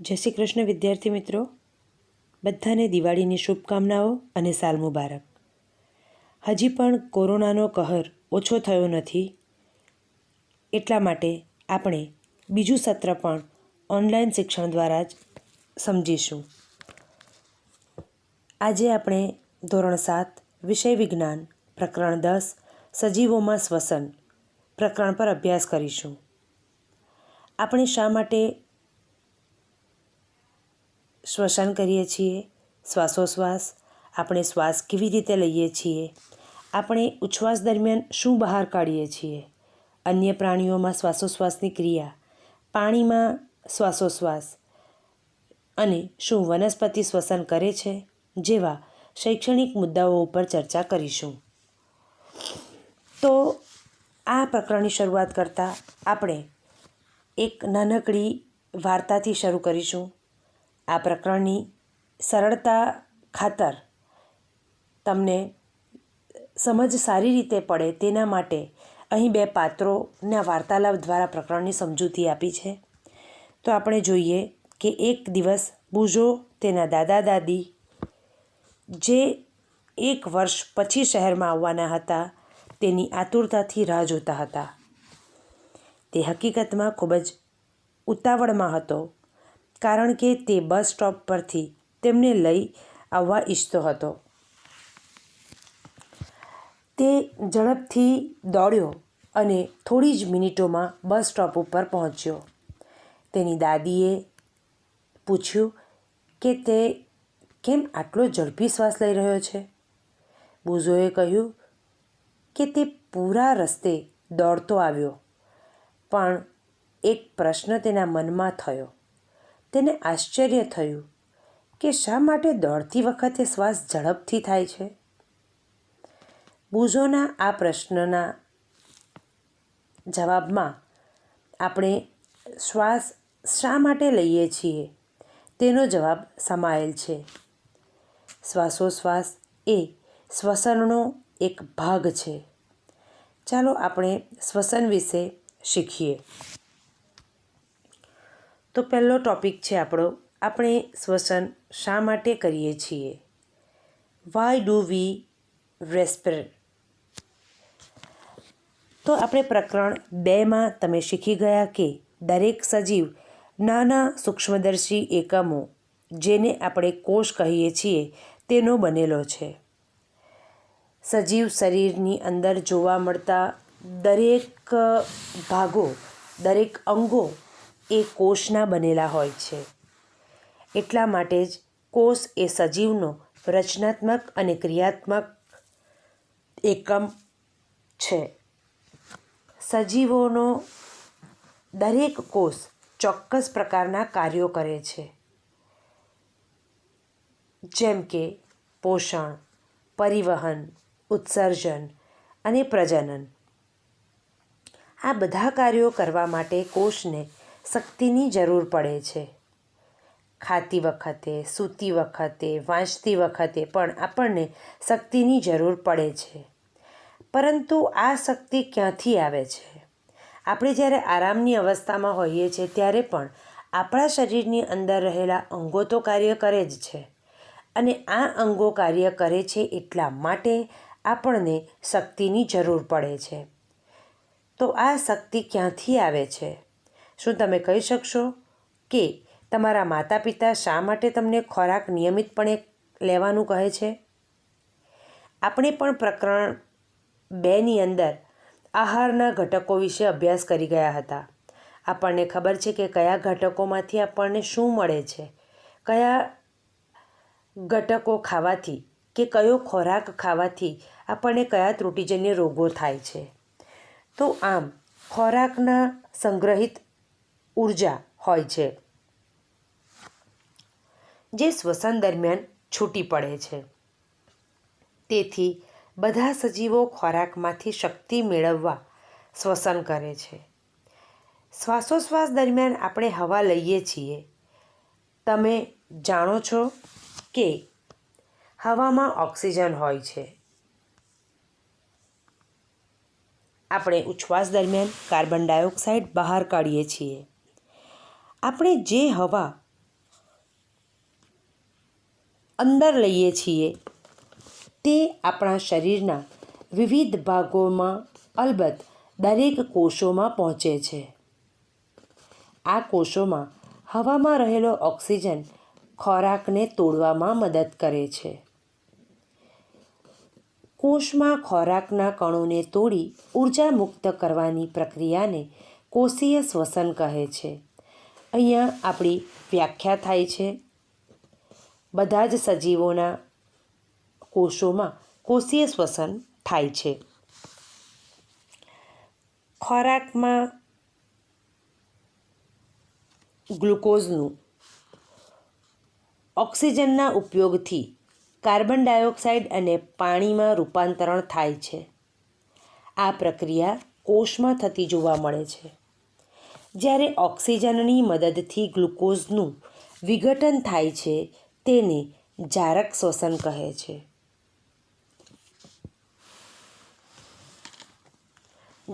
જય શ્રી કૃષ્ણ, વિદ્યાર્થી મિત્રો. બધાને દિવાળીની શુભકામનાઓ અને સાલ મુબારક. હજી પણ કોરોનાનો કહર ઓછો થયો નથી. એટલા માટે આપણે બીજું સત્ર પણ ઓનલાઈન શિક્ષણ દ્વારા જ સમજીશું. આજે આપણે ધોરણ સાત, વિષય વિજ્ઞાન, પ્રકરણ દસ, સજીવોમાં શ્વસન, પ્રકરણ પર અભ્યાસ કરીશું. આપણે શા માટે શ્વસન કરીએ છીએ, શ્વાસોશ્વાસ, આપણે શ્વાસ કેવી રીતે લઈએ છીએ, આપણે ઉચ્છ્વાસ દરમિયાન શું બહાર કાઢીએ છીએ, અન્ય પ્રાણીઓમાં શ્વાસોશ્વાસની ક્રિયા, પાણીમાં શ્વાસોશ્વાસ અને શું વનસ્પતિ શ્વસન કરે છે જેવા શૈક્ષણિક મુદ્દાઓ ઉપર ચર્ચા કરીશું. તો આ પ્રકરણની શરૂઆત કરતાં આપણે એક નાનકડી વાર્તાથી શરૂ કરીશું. આ પ્રકરણની સરળતા ખાતર તમને સમજ સારી રીતે પડે તેના માટે અહીં બે પાત્રોના વાર્તાલાપ દ્વારા પ્રકરણની સમજૂતી આપી છે. તો આપણે જોઈએ કે એક દિવસ બુઝો તેના દાદા દાદી, જે એક વર્ષ પછી શહેરમાં આવવાના હતા, તેની આતુરતાથી રાહ જોતા હતા. તે હકીકતમાં ખૂબ જ ઉતાવળમાં હતો. કારણ કે તે બસ સ્ટોપ પરથી તેમને લઈ આવવા ઈચ્છતો હતો. તે ઝડપથી દોડ્યો અને થોડી જ મિનિટોમાં બસ સ્ટોપ ઉપર પહોંચ્યો. તેની દાદીએ પૂછ્યું કે તે કેમ આટલો ઝડપી શ્વાસ લઈ રહ્યો છે? બુઝોએ કહ્યું કે તે પૂરા રસ્તે દોડતો આવ્યો, પણ એક પ્રશ્ન તેના મનમાં થયો. તેને આશ્ચર્ય થયું કે શા માટે દોડતી વખતે શ્વાસ ઝડપથી થાય છે? બુઝોના આ પ્રશ્નના જવાબમાં આપણે શ્વાસ શા માટે લઈએ છીએ તેનો જવાબ સમાયેલ છે. શ્વાસોશ્વાસ એ શ્વસનનો એક ભાગ છે. ચાલો આપણે શ્વસન વિશે શીખીએ. તો પહેલો ટોપિક છે આપણો, આપણે શ્વસન શા માટે કરીએ છીએ? વાય ડુ વી રેસ્પર તો આપણે પ્રકરણ બેમાં તમે શીખી ગયા કે દરેક સજીવ નાના સૂક્ષ્મદર્શી એકમો, જેને આપણે કોષ કહીએ છીએ, તેનો બનેલો છે. સજીવ શરીરની અંદર જોવા મળતા દરેક ભાગો, દરેક અંગો એ કોષના બનેલા હોય છે. એટલા માટે જ કોષ એ સજીવનો રચનાત્મક અને ક્રિયાત્મક એકમ છે. સજીવોનો દરેક કોષ ચોક્કસ પ્રકારના કાર્યો કરે છે. જેમ કે પોષણ, પરિવહન, ઉત્સર્જન અને પ્રજનન. આ બધા કાર્યો કરવા માટે કોષને શક્તિની જરૂર પડે છે. ખાતી વખતે, સૂતી વખતે, વાંચતી વખતે પણ આપણને શક્તિની જરૂર પડે છે. પરંતુ આ શક્તિ ક્યાંથી આવે છે? આપણે જ્યારે આરામની અવસ્થામાં હોઈએ છીએ ત્યારે પણ આપણા શરીરની અંદર રહેલા અંગો તો કાર્ય કરે જ છે. અને આ અંગો કાર્ય કરે છે એટલા માટે આપણને શક્તિની જરૂર પડે છે. તો આ શક્તિ ક્યાંથી આવે છે? શું તમે કહી શકશો કે તમારા માતા પિતા શા માટે તમને ખોરાક નિયમિતપણે લેવાનું કહે છે? આપણે પણ પ્રકરણ બેની અંદર આહારના ઘટકો વિશે અભ્યાસ કરી ગયા હતા. આપણને ખબર છે કે કયા ઘટકોમાંથી આપણને શું મળે છે? કયા ઘટકો ખાવાથી કે કયો ખોરાક ખાવાથી આપણને કયા ત્રુટિજન્ય રોગો થાય છે? તો આમ, ખોરાકના સંગ્રહિત ઊર્જા હોય છે, જે શ્વસન દરમિયાન છૂટી પડે છે. તેથી બધા સજીવો ખોરાકમાંથી શક્તિ મેળવવા શ્વસન કરે છે. શ્વાસોશ્વાસ દરમિયાન આપણે હવા લઈએ છીએ. તમે જાણો છો કે હવામાં ઓક્સિજન હોય છે. આપણે ઉચ્છ્વાસ દરમિયાન કાર્બન ડાયોક્સાઇડ બહાર કાઢીએ છીએ. આપણે જે હવા અંદર લઈએ છીએ, તે આપણા શરીરના વિવિધ ભાગોમાં અલબત્ત દરેક કોષોમાં પહોંચે છે. આ કોષોમાં હવામાં રહેલો ઓક્સિજન ખોરાકને તોડવામાં મદદ કરે છે. કોષમાં ખોરાકના કણોને તોડી ઊર્જા મુક્ત કરવાની પ્રક્રિયાને કોષીય શ્વસન કહે છે. અહીંયા આપણી વ્યાખ્યા થાય છે. બધા જ સજીવોના કોષોમાં કોષીય શ્વસન થાય છે. ખોરાકમાં ગ્લુકોઝનું ઓક્સિજનના ઉપયોગથી કાર્બન ડાયોક્સાઇડ અને પાણીમાં રૂપાંતરણ થાય છે. આ પ્રક્રિયા કોષમાં થતી જોવા મળે છે. જ્યારે ઓક્સિજનની મદદથી ગ્લુકોઝનું વિઘટન થાય છે, તેને જારક શ્વસન કહે છે.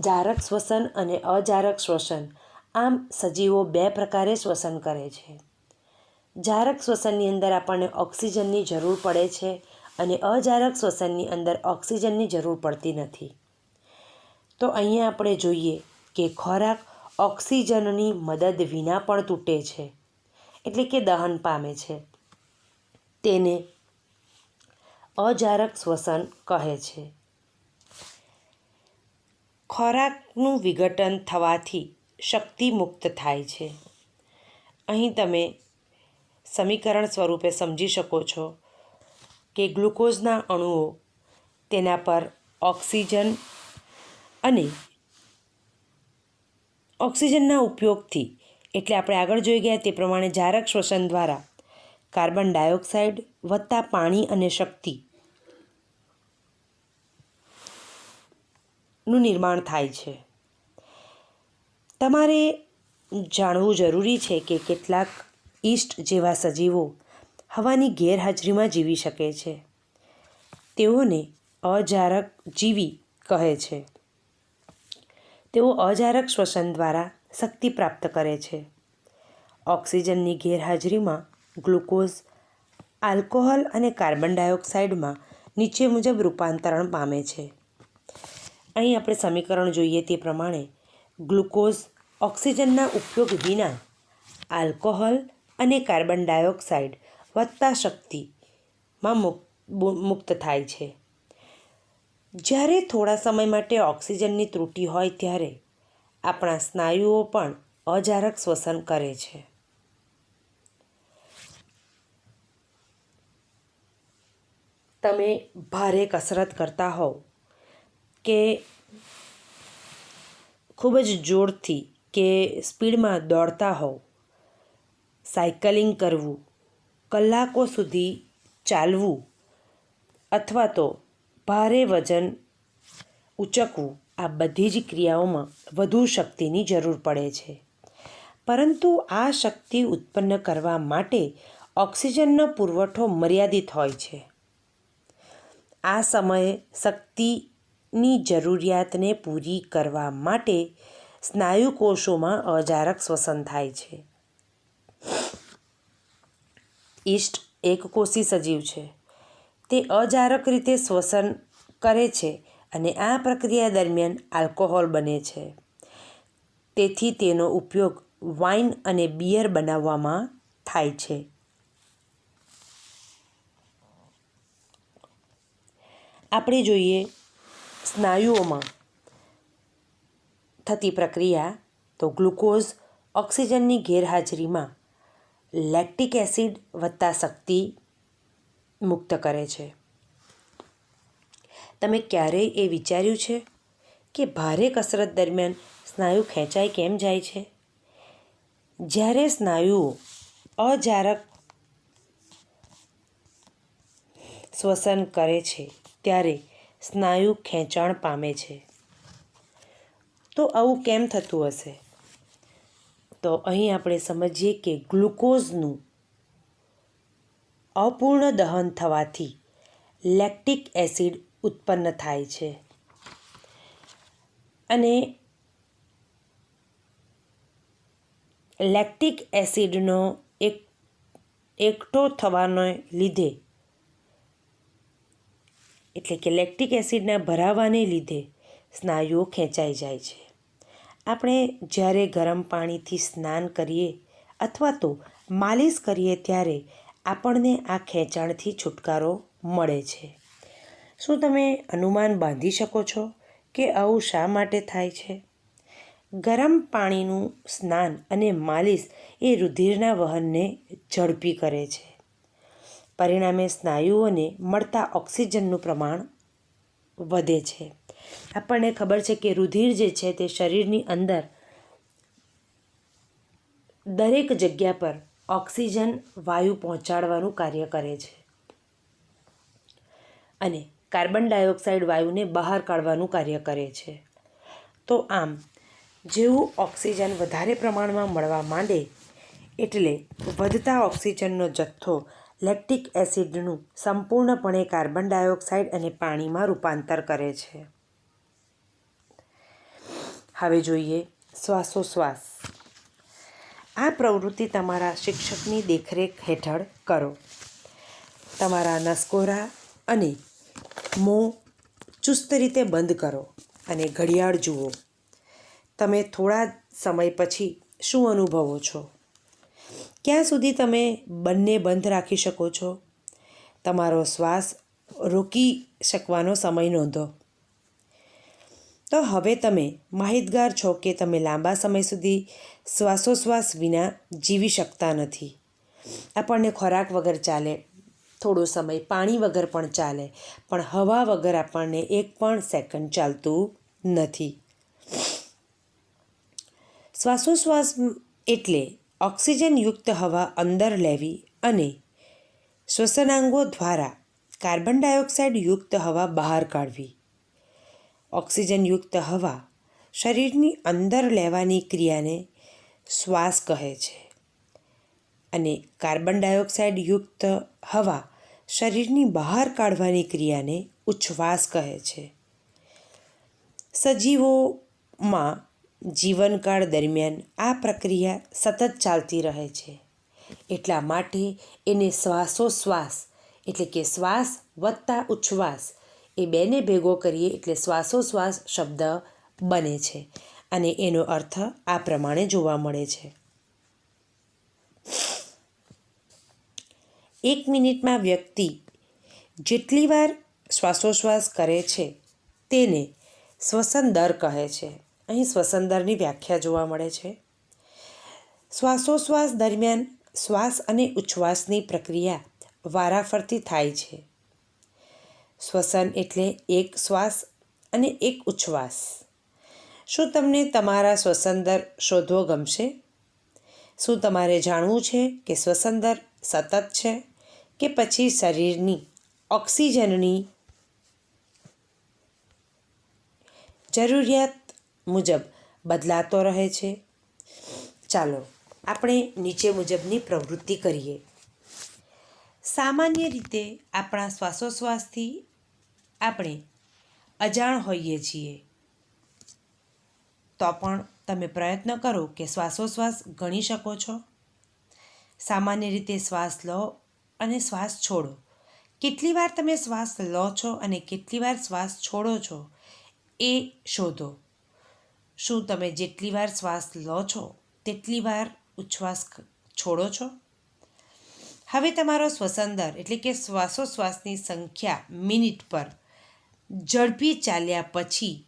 જારક શ્વસન અને અજારક શ્વસન આમ સજીવો બે પ્રકારે શ્વસન કરે છે. જારક શ્વસનની અંદર આપણને ઓક્સિજનની જરૂર પડે છે અને અજારક શ્વસનની અંદર ઓક્સિજનની જરૂર પડતી નથી. તો અહીંયા આપણે જોઈએ કે ખોરાક ઓક્સિજનની મદદ વિના પણ તૂટે છે, એટલે કે દહન પામે છે. તેને અજારક શ્વસન કહે છે. ખોરાકનું વિઘટન થવાથી શક્તિ મુક્ત થાય છે. અહીં તમે સમીકરણ સ્વરૂપે સમજી શકો છો કે ગ્લુકોઝના અણુઓ તેના પર ઓક્સિજન અને ઓક્સિજનના ઉપયોગથી, એટલે આપણે આગળ જોઈ ગયા તે પ્રમાણે જારક શ્વસન દ્વારા, કાર્બન ડાયોક્સાઇડ વત્તા પાણી અને શક્તિ નું નિર્માણ થાય છે. તમારે જાણવું જરૂરી છે કે કેટલાક ઈસ્ટ જેવા સજીવો હવાની ગેરહાજરીમાં જીવી શકે છે. તેઓને અજારક જીવી કહે છે. તેઓ અજારક શ્વસન દ્વારા શક્તિ પ્રાપ્ત કરે છે. ઓક્સિજનની ગેરહાજરીમાં ગ્લુકોઝ, આલ્કોહોલ અને કાર્બન ડાયોક્સાઇડમાં નીચે મુજબ રૂપાંતરણ પામે છે. અહીં આપણે સમીકરણ જોઈએ તે પ્રમાણે ગ્લુકોઝ ઓક્સિજનના ઉપયોગ વિના આલ્કોહોલ અને કાર્બન ડાયોક્સાઇડ વત્તા શક્તિમાં મુક્ત થાય છે. જ્યારે થોડા સમય માટે ઓક્સિજનની ત્રુટિ હોય ત્યારે આપણા સ્નાયુઓ પણ અજારક શ્વસન કરે છે. તમે ભારે કસરત કરતા હોવ કે ખૂબ જ જોરથી કે સ્પીડમાં દોડતા હોવ, સાયકલિંગ કરવું, કલાકો સુધી ચાલવું અથવા તો ભારે વજન ઉચકવું આ બધી જ ક્રિયાઓમાં વધુ શક્તિની જરૂર પડે છે. પરંતુ આ શક્તિ ઉત્પન્ન કરવા માટે ઓક્સિજનનો પુરવઠો મર્યાદિત હોય છે. આ સમયે શક્તિની જરૂરિયાતને પૂરી કરવા માટે સ્નાયુ કોષોમાં અજારક શ્વસન થાય છે. ઈષ્ટ એક કોષી સજીવ છે. તે અજારક રીતે શ્વસન કરે છે અને આ પ્રક્રિયા દરમિયાન આલ્કોહોલ બને છે. તેથી તેનો ઉપયોગ વાઇન અને બિયર બનાવવામાં થાય છે. આપણે જોઈએ સ્નાયુઓમાં થતી પ્રક્રિયા તો ગ્લુકોઝ ઓક્સિજનની ગેરહાજરીમાં લેક્ટિક એસિડ વત્તા શક્તિ મુક્ત કરે છે. તમે ક્યારેય એ વિચાર્યું છે કે ભારે કસરત દરમિયાન સ્નાયુ ખેંચાઈ કેમ જાય છે? જ્યારે સ્નાયુઓ અજારક શ્વસન કરે છે, ત્યારે સ્નાયુ ખેંચાણ પામે છે. તો આવું કેમ થતું હશે? તો અહીં આપણે સમજીએ કે ગ્લુકોઝનું અપૂર્ણ દહન થવાથી લેક્ટિક એસિડ ઉત્પન્ન થાય છે. અને લેક્ટિક એસિડનો એક, એકઠો થવાને લીધે, એટલે કે લેક્ટિક એસિડના ભરાવાને લીધે સ્નાયુઓ ખેંચાઈ જાય છે. આપણે જ્યારે ગરમ પાણીથી સ્નાન કરીએ અથવા તો માલિશ કરીએ ત્યારે આપણને આ ખેંચાણથી છુટકારો મળે છે. શું તમે અનુમાન બાંધી શકો છો કે આવું શા માટે થાય છે? ગરમ પાણીનું સ્નાન અને માલિશ એ રુધિરના વહનને ઝડપી કરે છે. પરિણામે સ્નાયુઓને મળતા ઓક્સિજનનું પ્રમાણ વધે છે. આપણને ખબર છે કે રુધિર જે છે તે શરીરની અંદર દરેક જગ્યા પર ઓક્સિજન, વાયુ પહોંચાડવાનું કાર્ય કરે છે. અને કાર્બન ડાયોક્સાઇડ વાયુને બહાર કાઢવાનું કાર્ય કરે છે. તો આમ, જેવું ઓક્સિજન વધારે પ્રમાણમાં મળવા માંડે, એટલે વધતા ઓક્સિજનનો જથ્થો લેક્ટિક એસિડનું સંપૂર્ણપણે કાર્બન ડાયોક્સાઇડ અને પાણીમાં રૂપાંતર કરે છે. હવે જોઈએ શ્વાસોશ્વાસ. આ પ્રવૃત્તિ તમારા શિક્ષકની દેખરેખ હેઠળ કરો. તમારા નસકોરા અને મોં ચુસ્ત રીતે બંધ કરો અને ઘડિયાળ જુઓ. તમે થોડા સમય પછી શું અનુભવો છો? ક્યાં સુધી તમે બંને બંધ રાખી શકો છો? તમારો શ્વાસ રોકી શકવાનો સમય નોંધો. તો હવે તમે માહિતગાર છો કે તમે લાંબા સમય સુધી શ્વાસોશ્વાસ વિના જીવી શકતા નથી. આપણને ખોરાક વગર ચાલે, થોડો સમય પાણી વગર પણ ચાલે, પણ હવા વગર આપણને એક પણ સેકન્ડ ચાલતું નથી. શ્વાસોશ્વાસ એટલે ઓક્સિજનયુક્ત હવા અંદર લેવી અને શ્વસનાંગો દ્વારા કાર્બન ડાયોક્સાઇડ યુક્ત હવા બહાર કાઢવી. ઓક્સિજનયુક્ત હવા શરીરની અંદર લેવાની ક્રિયાને શ્વાસ કહે છે. અને કાર્બન ડાયોક્સાઇડ યુક્ત હવા શરીરની બહાર કાઢવાની ક્રિયાને ઉચ્છ્વાસ કહે છે. સજીવોમાં જીવનકાળ દરમિયાન આ પ્રક્રિયા સતત ચાલતી રહે છે. એટલા માટે એને શ્વાસોશ્વાસ એટલે કે શ્વાસ વત્તા ઉચ્છ્વાસ એ બેને ભેગો કરીએ એટલે શ્વાસોશ્વાસ શબ્દ બને છે અને એનો અર્થ આ પ્રમાણે જોવા મળે છે. એક મિનિટમાં વ્યક્તિ જેટલી વાર શ્વાસોશ્વાસ કરે છે તેને શ્વસન દર કહે છે. અહીં શ્વસન દરની વ્યાખ્યા જોવા મળે છે. શ્વાસોશ્વાસ દરમિયાન શ્વાસ અને ઉચ્છ્વાસની પ્રક્રિયા વારાફરતી થાય છે. શ્વસન એટલે એક શ્વાસ અને એક ઉચ્છ્વાસ. શું તમને તમારા શ્વસન દર શોધવો ગમશે? શું તમારે જાણવું છે કે શ્વસન દર સતત છે કે પછી શરીરની ઓક્સિજનની જરૂરિયાત મુજબ બદલાતો રહે છે? ચાલો, આપણે નીચે મુજબની પ્રવૃત્તિ કરીએ. સામાન્ય રીતે આપણા શ્વાસોશ્વાસથી આપણે અજાણ હોઈએ છીએ. તો પણ તમે પ્રયત્ન કરો કે શ્વાસોશ્વાસ ગણી શકો છો. સામાન્ય રીતે શ્વાસ લો અને શ્વાસ છોડો. કેટલી વાર તમે શ્વાસ લો છો અને કેટલી વાર શ્વાસ છોડો છો એ શોધો. શું તમે જેટલી વાર શ્વાસ લો છો, તેટલી વાર ઉચ્છ્વાસ છોડો છો? હવે તમારો શ્વસન દર એટલે કે શ્વાસોશ્વાસની સંખ્યા મિનિટ પર ઝડપી ચાલ્યા પછી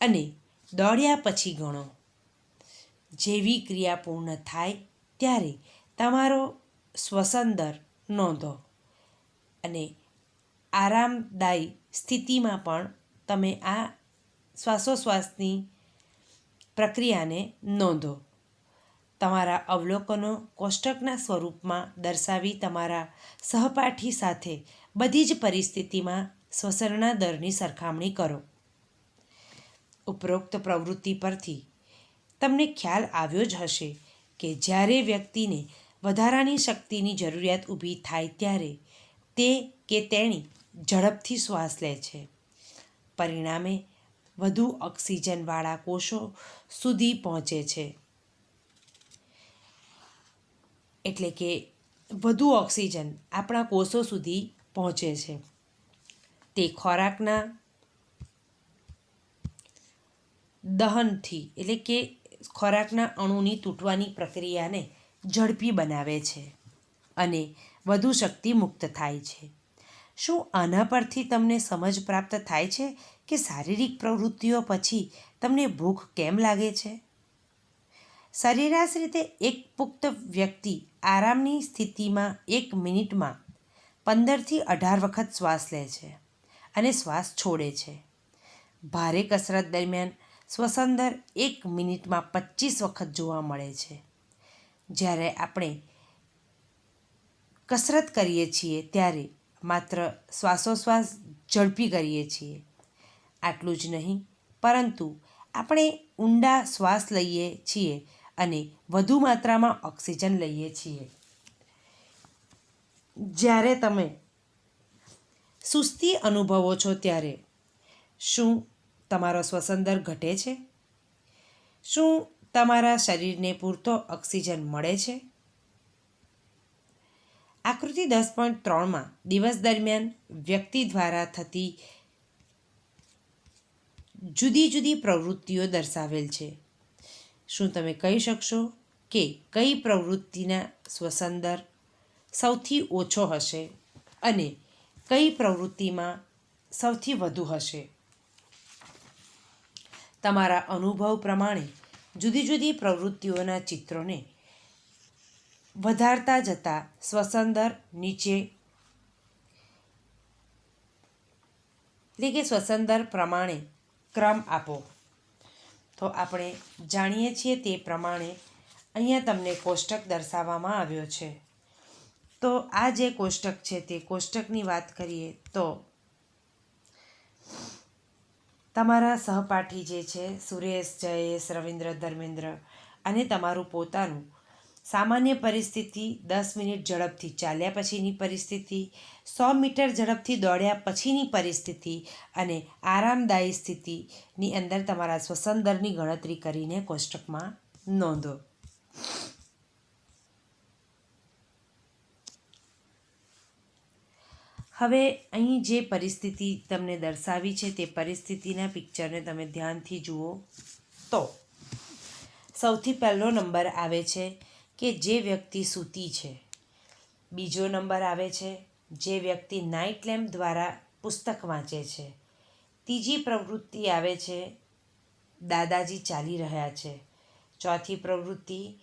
અને દોડ્યા પછી ગણો. જેવી ક્રિયા પૂર્ણ થાય ત્યારે તમારો શ્વસન દર નોંધો અને આરામદાયી સ્થિતિમાં પણ તમે આ શ્વાસોશ્વાસની પ્રક્રિયાને નોંધો. તમારા અવલોકનો કોષ્ટકના સ્વરૂપમાં દર્શાવી તમારા સહપાઠી સાથે બધી જ પરિસ્થિતિમાં શ્વસનના દરની સરખામણી કરો. ઉપરોક્ત પ્રવૃત્તિ પરથી તમને ખ્યાલ આવ્યો જ હશે કે જ્યારે વ્યક્તિને વધારાની શક્તિની જરૂરિયાત ઊભી થાય ત્યારે તે કે તેણી ઝડપથી શ્વાસ લે છે. પરિણામે વધુ ઓક્સિજનવાળા કોષો સુધી પહોંચે છે. એટલે કે વધુ ઓક્સિજન આપણા કોષો સુધી પહોંચે છે. તે ખોરાકના દહનથી, એટલે કે ખોરાકના અણુની તૂટવાની પ્રક્રિયાને ઝડપી બનાવે છે અને વધુ શક્તિ મુક્ત થાય છે. શું આના પરથી તમને સમજ પ્રાપ્ત થાય છે કે શારીરિક પ્રવૃત્તિઓ પછી તમને ભૂખ કેમ લાગે છે? સરેરાશ રીતે એક પુખ્ત વ્યક્તિ આરામની સ્થિતિમાં એક મિનિટમાં પંદરથી અઢાર વખત શ્વાસ લે છે. અને શ્વાસ છોડે છે. ભારે કસરત દરમિયાન શ્વસન દર એક મિનિટમાં પચીસ વખત જોવા મળે છે. જ્યારે આપણે કસરત કરીએ છીએ ત્યારે માત્ર શ્વાસોશ્વાસ ઝડપી કરીએ છીએ. આટલું જ નહીં, પરંતુ આપણે ઊંડા શ્વાસ લઈએ છીએ અને વધુ માત્રામાં ઓક્સિજન લઈએ છીએ. જ્યારે તમે સુસ્તી અનુભવો છો ત્યારે? શું તમારો શ્વસનદર ઘટે છે? શું તમારા શરીરને પૂરતો ઓક્સિજન મળે છે? આકૃતિ દસ પોઈન્ટ ત્રણમાં દિવસ દરમિયાન વ્યક્તિ દ્વારા થતી જુદી જુદી પ્રવૃત્તિઓ દર્શાવેલ છે. શું તમે કહી શકશો કે કઈ પ્રવૃત્તિના શ્વસન સૌથી ઓછો હશે? અને કઈ પ્રવૃત્તિમાં સૌથી વધુ હશે? તમારા અનુભવ પ્રમાણે જુદી જુદી પ્રવૃત્તિઓના ચિત્રોને વધારતા જતાં સ્વસંદર નીચે, એટલે કે સ્વસંદર પ્રમાણે ક્રમ આપો. તો આપણે જાણીએ છીએ તે પ્રમાણે અહીંયા તમને કોષ્ટક દર્શાવવામાં આવ્યો છે. તો આ જે કોષ્ટક છે તે કોષ્ટકની વાત કરીએ તો તમારા સહપાઠી જે છે, સુરેશ, જયેશ, રવિન્દ્ર, ધર્મેન્દ્ર અને તમારું પોતાનું સામાન્ય પરિસ્થિતિ દસ મિનિટ ઝડપથી ચાલ્યા પછીની પરિસ્થિતિ, સો મીટર ઝડપથી દોડ્યા પછીની પરિસ્થિતિ અને આરામદાયી સ્થિતિની અંદર તમારા શ્વસન દરની ગણતરી કરીને કોષ્ટકમાં નોંધો. હવે અહીં જે પરિસ્થિતિ તમને દર્શાવી છે તે પરિસ્થિતિના પિક્ચરને તમે ધ્યાનથી જુઓ. તો, સૌથી પહેલો નંબર આવે છે કે જે વ્યક્તિ સૂતી છે. બીજો નંબર આવે છે જે વ્યક્તિ નાઇટ લેમ્પ દ્વારા પુસ્તક વાંચે છે. ત્રીજી પ્રવૃત્તિ આવે છે દાદાજી ચાલી રહ્યા છે. ચોથી પ્રવૃત્તિ,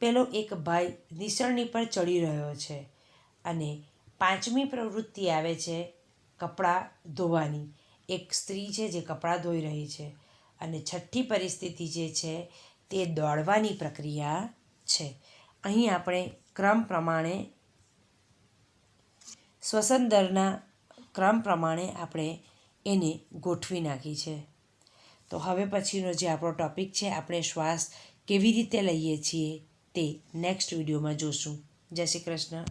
પેલો એક ભાઈ નિસરણી પર ચડી રહ્યો છે અને પાંચમી પ્રવૃત્તિ આવે છે કપડાં ધોવાની. એક સ્ત્રી છે જે કપડાં ધોઈ રહી છે અને છઠ્ઠી પરિસ્થિતિ જે છે તે દોડવાની પ્રક્રિયા છે. અહીં આપણે ક્રમ પ્રમાણે શ્વસન દરના ક્રમ પ્રમાણે આપણે એને ગોઠવી નાખી છે. તો હવે પછીનો જે આપણો ટૉપિક છે, આપણે શ્વાસ કેવી રીતે લઈએ છીએ તે નેક્સ્ટ વિડીયોમાં જોશું. જય શ્રી કૃષ્ણ.